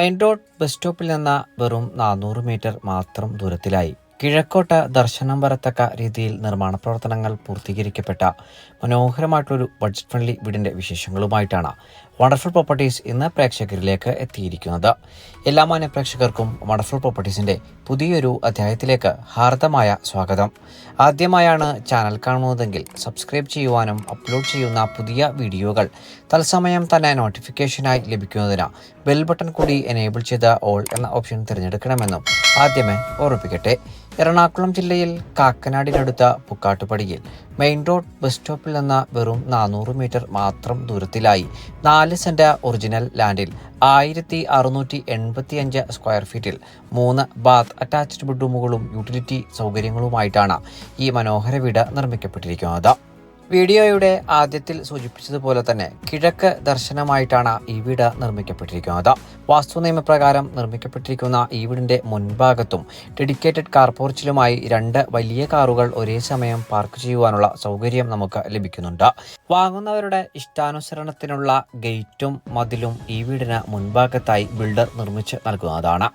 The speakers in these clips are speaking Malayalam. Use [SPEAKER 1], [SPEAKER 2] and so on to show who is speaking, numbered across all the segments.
[SPEAKER 1] മെയിൻ റോഡ് ബസ് സ്റ്റോപ്പിൽ നിന്ന് വെറും നാനൂറ് മീറ്റർ മാത്രം ദൂരത്തിലായി. കിഴക്കോട്ട് ദർശനം വരത്തക്ക രീതിയിൽ നിർമ്മാണ പ്രവർത്തനങ്ങൾ പൂർത്തീകരിക്കപ്പെട്ട മനോഹരമായിട്ടുള്ളൊരു ബഡ്ജറ്റ് ഫ്രണ്ട്ലി വീടിന്റെ വിശേഷങ്ങളുമായിട്ടാണ് വണ്ടർഫുൾ പ്രോപ്പർട്ടീസ് ഇന്ന് പ്രേക്ഷകരിലേക്ക് എത്തിയിരിക്കുന്നത്. എല്ലാ മാന്യ പ്രേക്ഷകർക്കും വണ്ടർഫുൾ പ്രോപ്പർട്ടീസിന്റെ പുതിയൊരു അധ്യായത്തിലേക്ക് ഹാർദമായ സ്വാഗതം. ആദ്യമായാണ് ചാനൽ കാണുന്നതെങ്കിൽ സബ്സ്ക്രൈബ് ചെയ്യുവാനും അപ്ലോഡ് ചെയ്യുന്ന പുതിയ വീഡിയോകൾ തത്സമയം തന്നെ നോട്ടിഫിക്കേഷനായി ലഭിക്കുന്നതിന് ബെൽ ബട്ടൺ കൂടി എനേബിൾ ചെയ്ത ഓൾ എന്ന ഓപ്ഷൻ തിരഞ്ഞെടുക്കണമെന്നും ആദ്യമേ ഓർമ്മിപ്പിക്കട്ടെ. എറണാകുളം ജില്ലയിൽ കാക്കനാടിനടുത്ത പുക്കാട്ടുപടിയിൽ മെയിൻ റോഡ് ബസ് സ്റ്റോപ്പിൽ നിന്ന് വെറും നാനൂറ് മീറ്റർ മാത്രം ദൂരത്തിലായി. നാല് സെന്റ് ഒറിജിനൽ ലാൻഡിൽ ആയിരത്തി അറുന്നൂറ്റി എൺപത്തി അഞ്ച് സ്ക്വയർ ഫീറ്റിൽ മൂന്ന് ബാത്ത് അറ്റാച്ച്ഡ് ബെഡ്റൂമുകളും യൂട്ടിലിറ്റി സൗകര്യങ്ങളുമായിട്ടാണ് ഈ മനോഹര വീട് നിർമ്മിക്കപ്പെട്ടിരിക്കുന്നത്. വീഡിയോയുടെ ആദ്യത്തിൽ സൂചിപ്പിച്ചതുപോലെ തന്നെ കിഴക്ക് ദർശനമായിട്ടാണ് ഈ വീട് നിർമ്മിക്കപ്പെട്ടിരിക്കുന്നത്. വാസ്തു നിയമപ്രകാരം നിർമ്മിക്കപ്പെട്ടിരിക്കുന്ന ഈ വീടിന്റെ മുൻഭാഗത്തും ഡെഡിക്കേറ്റഡ് കാർ പോർച്ചിലുമായി രണ്ട് വലിയ കാറുകൾ ഒരേ സമയം പാർക്ക് ചെയ്യുവാനുള്ള സൗകര്യം നമുക്ക് ലഭിക്കുന്നുണ്ട്. വാങ്ങുന്നവരുടെ ഇഷ്ടാനുസരണത്തിനുള്ള ഗേറ്റും മതിലും ഈ വീടിന് മുൻഭാഗത്തായി ബിൽഡർ നിർമ്മിച്ച് നൽകുന്നതാണ്.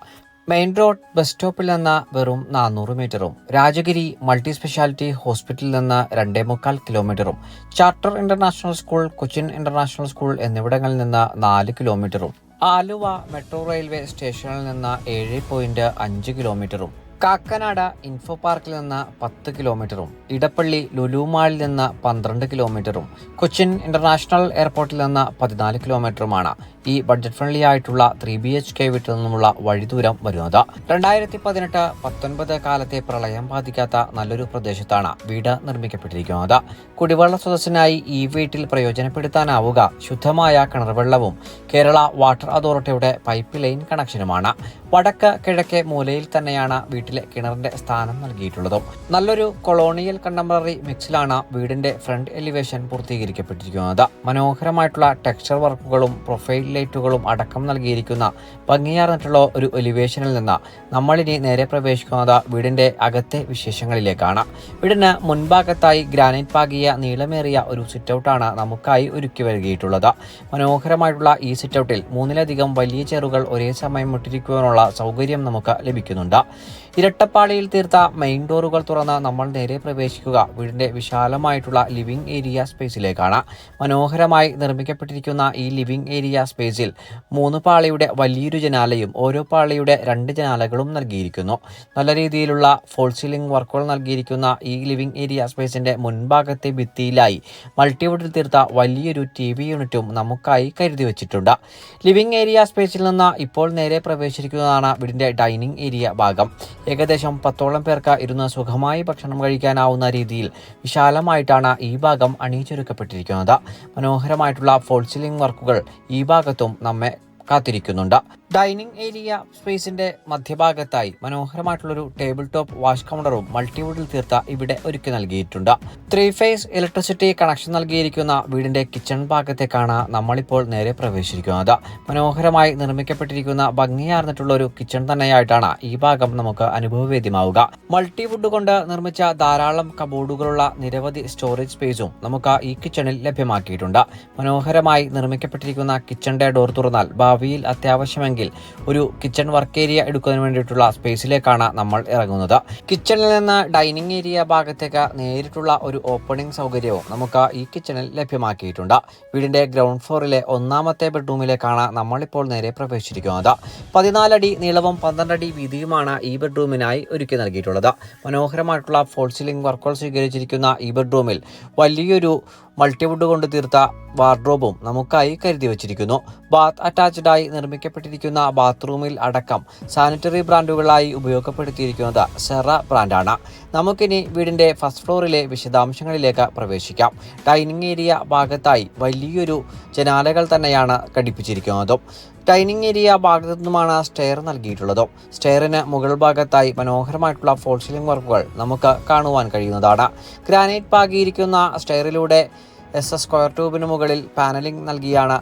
[SPEAKER 1] മെയിൻ റോഡ് ബസ് സ്റ്റോപ്പിൽ നിന്ന് വെറും നാനൂറ് മീറ്ററും രാജഗിരി മൾട്ടി സ്പെഷ്യാലിറ്റി ഹോസ്പിറ്റലിൽ നിന്ന് രണ്ടേ മുക്കാൽ കിലോമീറ്ററും charter international school Cochin international school എന്നിവിടങ്ങളിൽ നിന്ന് നാല് കിലോമീറ്ററും ആലുവ മെട്രോ റെയിൽവേ സ്റ്റേഷനിൽ നിന്ന് ഏഴ് പോയിന്റ് അഞ്ച് കിലോമീറ്ററും കാക്കനാട് ഇൻഫോ പാർക്കിൽ നിന്ന് പത്ത് കിലോമീറ്ററും ഇടപ്പള്ളി ലുലുമാളിൽ നിന്ന് പന്ത്രണ്ട് കിലോമീറ്ററും കൊച്ചിൻ ഇന്റർനാഷണൽ എയർപോർട്ടിൽ നിന്ന് പതിനാല് കിലോമീറ്ററുമാണ് ഈ ബഡ്ജറ്റ് ഫ്രണ്ട്ലി ആയിട്ടുള്ള ത്രീ ബി എച്ച് കെ വീട്ടിൽ നിന്നുമുള്ള വഴിദൂരം വരുന്നത്. രണ്ടായിരത്തി പതിനെട്ട് പത്തൊൻപത് കാലത്തെ പ്രളയം ബാധിക്കാത്ത നല്ലൊരു പ്രദേശത്താണ് വീട് നിർമ്മിക്കപ്പെട്ടിരിക്കുന്നത്. കുടിവെള്ള സ്രോതസ്സിനായി ഈ വീട്ടിൽ പ്രയോജനപ്പെടുത്താനാവുക ശുദ്ധമായ കിണർവെള്ളവും കേരള വാട്ടർ അതോറിറ്റിയുടെ പൈപ്പ് ലൈൻ കണക്ഷനുമാണ് വടക്ക് കിഴക്കേ മൂലയിൽ തന്നെയാണ് വീട്ടിലെ കിണറിന്റെ സ്ഥാനം നൽകിയിട്ടുള്ളതും. നല്ലൊരു കൊളോണിയൽ കണ്ടംപററി മിക്സിലാണ് വീടിന്റെ ഫ്രണ്ട് എലിവേഷൻ പൂർത്തീകരിക്കപ്പെട്ടിരിക്കുന്നത്. മനോഹരമായിട്ടുള്ള ടെക്സ്ചർ വർക്കുകളും പ്രൊഫൈൽ ലൈറ്റുകളും അടക്കം നൽകിയിരിക്കുന്ന ഭംഗിയാർന്നിട്ടുള്ള ഒരു എലിവേഷനിൽ നിന്ന് നമ്മളിനി നേരെ പ്രവേശിക്കുന്നത് വീടിന്റെ അകത്തെ വിശേഷങ്ങളിലേക്കാണ്. വീടിന് മുൻഭാഗത്തായി ഗ്രാനൈറ്റ് പാകിയ നീളമേറിയ ഒരു സിറ്റൗട്ടാണ് നമുക്കായി ഒരുക്കി വരികയിട്ടുള്ളത് മനോഹരമായിട്ടുള്ള ഈ സിറ്റൗട്ടിൽ മൂന്നിലധികം വലിയ ചെറുകൾ ഒരേ സമയം മുട്ടിരിക്കുവാനുള്ള സൗകര്യം നമുക്ക് ലഭിക്കുന്നുണ്ട്. ഇരട്ടപ്പാളിയിൽ തീർത്ത മെയിൻ ഡോറുകൾ തുറന്ന് നമ്മൾ നേരെ പ്രവേശിക്കുക. വീടിന്റെ വിശാലമായിട്ടുള്ള ലിവിംഗ് ഏരിയ സ്പേസിലേക്കാണ് മനോഹരമായി നിർമ്മിക്കപ്പെട്ടിരിക്കുന്ന ഈ ലിവിംഗ് ഏരിയ സ്പേസിൽ മൂന്ന് പാളിയുടെ വലിയൊരു ജനാലയും ഓരോ പാളിയുടെ രണ്ട് ജനാലകളും നൽകിയിരിക്കുന്നു. നല്ല രീതിയിലുള്ള ഫോൾ സീലിംഗ് വർക്കുകൾ നൽകിയിരിക്കുന്ന ഈ ലിവിംഗ് ഏരിയ സ്പേസിന്റെ മുൻഭാഗത്തെ ഭിത്തിയിലായി മൾട്ടിവുഡിൽ തീർത്ത വലിയൊരു ടി വി യൂണിറ്റും നമുക്കായി കരുതി വച്ചിട്ടുണ്ട്. ലിവിംഗ് ഏരിയ സ്പേസിൽ നിന്ന് ഇപ്പോൾ നേരെ പ്രവേശിക്കുന്നതാണ് വീടിന്റെ ഡൈനിങ് ഏരിയ ഭാഗം. ഏകദേശം പത്തോളം പേർക്ക് ഇരുന്ന് സുഖമായി ഭക്ഷണം കഴിക്കാനാവുന്ന രീതിയിൽ വിശാലമായിട്ടാണ് ഈ ഭാഗം അണിയിച്ചൊരുക്കപ്പെട്ടിരിക്കുന്നത്. മനോഹരമായിട്ടുള്ള ഫോൾ സീലിംഗ് വർക്കുകൾ ഈ ഭാഗത്തും നമ്മെ കാത്തിരിക്കുന്നുണ്ട്. ഡൈനിങ് ഏരിയ സ്പേസിന്റെ മധ്യഭാഗത്തായി മനോഹരമായിട്ടുള്ളൊരു ടേബിൾ ടോപ്പ് വാഷ് കൗണ്ടറും മൾട്ടിവുഡിൽ തീർത്ത ഇവിടെ ഒരുക്കി നൽകിയിട്ടുണ്ട്. ത്രീ ഫേസ് ഇലക്ട്രിസിറ്റി കണക്ഷൻ നൽകിയിരിക്കുന്ന വീടിന്റെ കിച്ചൺ ഭാഗത്തേക്കാണ് നമ്മളിപ്പോൾ നേരെ പ്രവേശിക്കുന്നത്. മനോഹരമായി നിർമ്മിക്കപ്പെട്ടിരിക്കുന്ന ഭംഗിയാർന്നിട്ടുള്ള ഒരു കിച്ചൺ തന്നെയായിട്ടാണ് ഈ ഭാഗം നമുക്ക് അനുഭവവേദ്യമാവുക. മൾട്ടിവുഡ് കൊണ്ട് നിർമ്മിച്ച ധാരാളം കബോർഡുകളുള്ള നിരവധി സ്റ്റോറേജ് സ്പേസും നമുക്ക് ഈ കിച്ചണിൽ ലഭ്യമാക്കിയിട്ടുണ്ട്. മനോഹരമായി നിർമ്മിക്കപ്പെട്ടിരിക്കുന്ന കിച്ചണിന്റെ ഡോർ തുറന്നാൽ ഭാവിയിൽ അത്യാവശ്യമെങ്കിൽ ഒരു കിച്ചൺ വർക്ക് ഏരിയ എടുക്കുന്നതിന് വേണ്ടിയിട്ടുള്ള സ്പേസിലേക്കാണ് നമ്മൾ ഇറങ്ങുന്നത്. കിച്ചണിൽ നിന്ന് ഡൈനിങ് ഏരിയ ഭാഗത്തേക്ക് നേരിട്ടുള്ള ഒരു ഓപ്പണിംഗ് സൗകര്യവും നമുക്ക് ഈ കിച്ചണിൽ ലഭ്യമാക്കിയിട്ടുണ്ട്. വീടിന്റെ ഗ്രൗണ്ട് ഫ്ലോറിലെ ഒന്നാമത്തെ ബെഡ്റൂമിലേക്കാണ് നമ്മളിപ്പോൾ നേരെ പ്രവേശിച്ചിരിക്കുന്നത്. പതിനാലടി നീളവും പന്ത്രണ്ടടി വീതിയുമാണ് ഈ ബെഡ്റൂമിനായി ഒരുക്കി നൽകിയിട്ടുള്ളത്. മനോഹരമായിട്ടുള്ള ഫോൾ സീലിംഗ് വർക്കുകൾ സ്വീകരിച്ചിരിക്കുന്ന ഈ ബെഡ്റൂമിൽ വലിയൊരു മൾട്ടിവുഡ് കൊണ്ട് തീർത്ത വാർഡ്രോബും നമുക്കായി കരുതി വച്ചിരിക്കുന്നു. ബാത്ത് അറ്റാച്ച്ഡായി നിർമ്മിക്കപ്പെട്ടിരിക്കുന്ന ബാത്റൂമിൽ അടക്കം സാനിറ്ററി ബ്രാൻഡുകളായി ഉപയോഗപ്പെടുത്തിയിരിക്കുന്നത് സെറ ബ്രാൻഡാണ്. നമുക്കിനി വീടിന്റെ ഫസ്റ്റ് ഫ്ലോറിലെ വിശദാംശങ്ങളിലേക്ക് പ്രവേശിക്കാം. ഡൈനിങ് ഏരിയ ഭാഗത്തായി വലിയൊരു ജനാലകൾ തന്നെയാണ് ഘടിപ്പിച്ചിരിക്കുന്നതും. ഡൈനിങ് ഏരിയ ഭാഗത്തു നിന്നുമാണ് സ്റ്റെയർ നൽകിയിട്ടുള്ളത്. സ്റ്റെയറിന് മുകൾ ഭാഗത്തായി മനോഹരമായിട്ടുള്ള ഫോൾ സീലിംഗ് വർക്കുകൾ നമുക്ക് കാണുവാൻ കഴിയുന്നതാണ്. ഗ്രാനൈറ്റ് പാകിയിരിക്കുന്ന സ്റ്റെയറിലൂടെ എസ് എസ് സ്ക്വയർ ട്യൂബിന് മുകളിൽ പാനലിംഗ് നൽകിയാണ്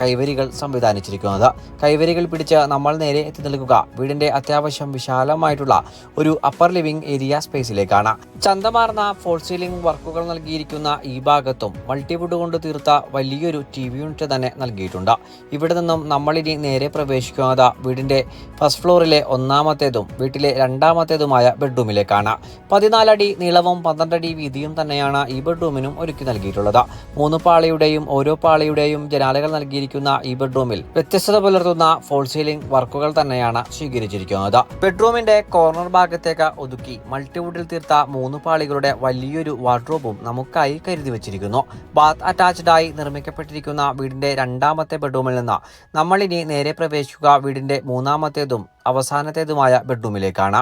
[SPEAKER 1] കൈവരികൾ സംവിധാനിച്ചിരിക്കുന്നത്. കൈവരികൾ പിടിച്ച് നമ്മൾ നേരെ എത്തി നിൽക്കുക. വീടിന്റെ അത്യാവശ്യം വിശാലമായിട്ടുള്ള ഒരു അപ്പർ ലിവിംഗ് ഏരിയ സ്പേസിലേക്കാണ് ചന്തമാർന്ന ഫോൾ സീലിംഗ് വർക്കുകൾ നൽകിയിരിക്കുന്ന ഈ ഭാഗത്തും മൾട്ടിവുഡ് കൊണ്ട് തീർത്ത വലിയൊരു ടി വി യൂണിറ്റ് തന്നെ നൽകിയിട്ടുണ്ട്. ഇവിടെ നിന്നും നമ്മളിനി നേരെ പ്രവേശിക്കുന്നത് വീടിന്റെ ഫസ്റ്റ് ഫ്ലോറിലെ ഒന്നാമത്തേതും വീട്ടിലെ രണ്ടാമത്തേതുമായ ബെഡ്റൂമിലേക്കാണ് പതിനാലടി നീളവും പന്ത്രണ്ടടി വീതിയും തന്നെയാണ് ഈ ബെഡ്റൂമിനും ഒരുക്കി നൽകിയിട്ടുള്ളത്. മൂന്ന് പാളിയുടെയും ഓരോ പാളിയുടെയും ജനാലകൾ നൽകിയിരിക്കുന്ന ഈ ബെഡ്റൂമിൽ വ്യത്യസ്തത പുലർത്തുന്ന ഫോൾ സീലിംഗ് വർക്കുകൾ തന്നെയാണ് സ്വീകരിച്ചിരിക്കുന്നത്. ബെഡ്റൂമിന്റെ കോർണർ ഭാഗത്തേക്ക് ഒതുക്കി മൾട്ടിവുഡിൽ തീർത്ത മൂന്ന് പാളികളുടെ വലിയൊരു വാർഡ്രോബും നമുക്കായി കരുതി വച്ചിരിക്കുന്നു. ബാത്ത് അറ്റാച്ച്ഡ് ആയി നിർമ്മിക്കപ്പെട്ടിരിക്കുന്ന വീടിന്റെ രണ്ടാമത്തെ ബെഡ്റൂമിൽ നിന്ന് നമ്മളിനി നേരെ പ്രവേശിക്കുക വീടിന്റെ മൂന്നാമത്തേതും അവസാനത്തേതുമായ ബെഡ്റൂമിലേക്കാണ്.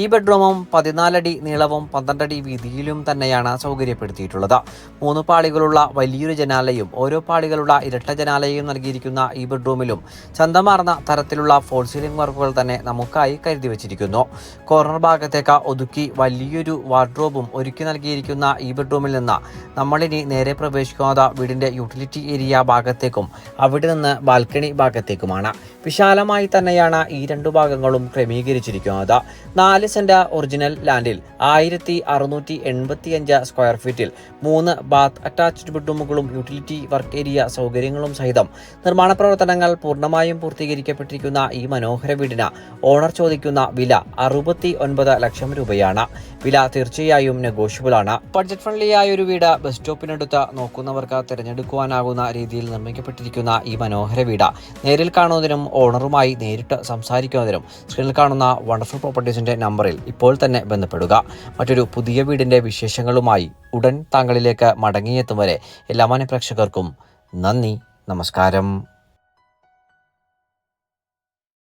[SPEAKER 1] ഈ ബെഡ്റൂമും പതിനാലടി നീളവും പന്ത്രണ്ടടി വീതിയിലും തന്നെയാണ് സൗകര്യപ്പെടുത്തിയിട്ടുള്ളത്. മൂന്ന് പാളികളുള്ള വലിയൊരു ജനാലയും ഓരോ പാളികളുള്ള ഇരട്ട ജനാലയും നൽകിയിരിക്കുന്ന ഈ ബെഡ്റൂമിലും ചന്തമാർന്ന തരത്തിലുള്ള ഫോൾ സീലിംഗ് വർക്കുകൾ തന്നെ നമുക്കായി കരുതി വച്ചിരിക്കുന്നു. കോർണർ ഭാഗത്തേക്ക് ഒതുക്കി വലിയൊരു വാർഡ്രോബും ഒരുക്കി നൽകിയിരിക്കുന്ന ഈ ബെഡ്റൂമിൽ നിന്ന് നമ്മളിനി നേരെ പ്രവേശിക്കുന്നത് വീടിന്റെ യൂട്ടിലിറ്റി ഏരിയ ഭാഗത്തേക്കും അവിടെ നിന്ന് ബാൽക്കണി ഭാഗത്തേക്കുമാണ്. വിശാലമായി തന്നെയാണ് ഈ രണ്ടു ഭാഗങ്ങളും ക്രമീകരിച്ചിരിക്കുന്നത് നാല് സെന്റ് ഒറിജിനൽ ലാൻഡിൽ ആയിരത്തി അറുന്നൂറ്റി എൺപത്തിയഞ്ച് സ്ക്വയർ ഫീറ്റിൽ മൂന്ന് ബാത്ത് അറ്റാച്ച്ഡ് ബെഡ്റൂമുകളും യൂട്ടിലിറ്റി വർക്ക് ഏരിയ സൗകര്യങ്ങളും സഹിതം നിർമ്മാണ പ്രവർത്തനങ്ങൾ പൂർണമായും പൂർത്തീകരിക്കപ്പെട്ടിരിക്കുന്ന ഈ മനോഹര വീടിന് ഓണർ ചോദിക്കുന്ന വില അറുപത്തി ഒൻപത് ലക്ഷം രൂപയാണ്. വില തീർച്ചയായും നെഗോഷ്യബിൾ ആണ്. ബഡ്ജറ്റ് ഫ്രണ്ട്ലി ആയ ഒരു വീട് ബസ് സ്റ്റോപ്പിനടുത്ത് നോക്കുന്നവർക്ക് തിരഞ്ഞെടുക്കുവാനാകുന്ന രീതിയിൽ നിർമ്മിക്കപ്പെട്ടിരിക്കുന്ന ഈ മനോഹര വീട്. നേരിൽ കാണുന്നതിനും ഓണറുമായി നേരിട്ട് സംസാരിക്കുന്നതിനും സ്ക്രീനിൽ കാണുന്ന വണ്ടർഫുൾ പ്രോപ്പർട്ടീസിന്റെ നമ്പറിൽ ഇപ്പോൾ തന്നെ ബന്ധപ്പെടുക. മറ്റൊരു പുതിയ വീടിന്റെ വിശേഷങ്ങളുമായി ഉടൻ താങ്കളിലേക്ക് മടങ്ങിയെത്തും വരെ എല്ലാ മാന്യ പ്രേക്ഷകർക്കും നന്ദി. നമസ്കാരം.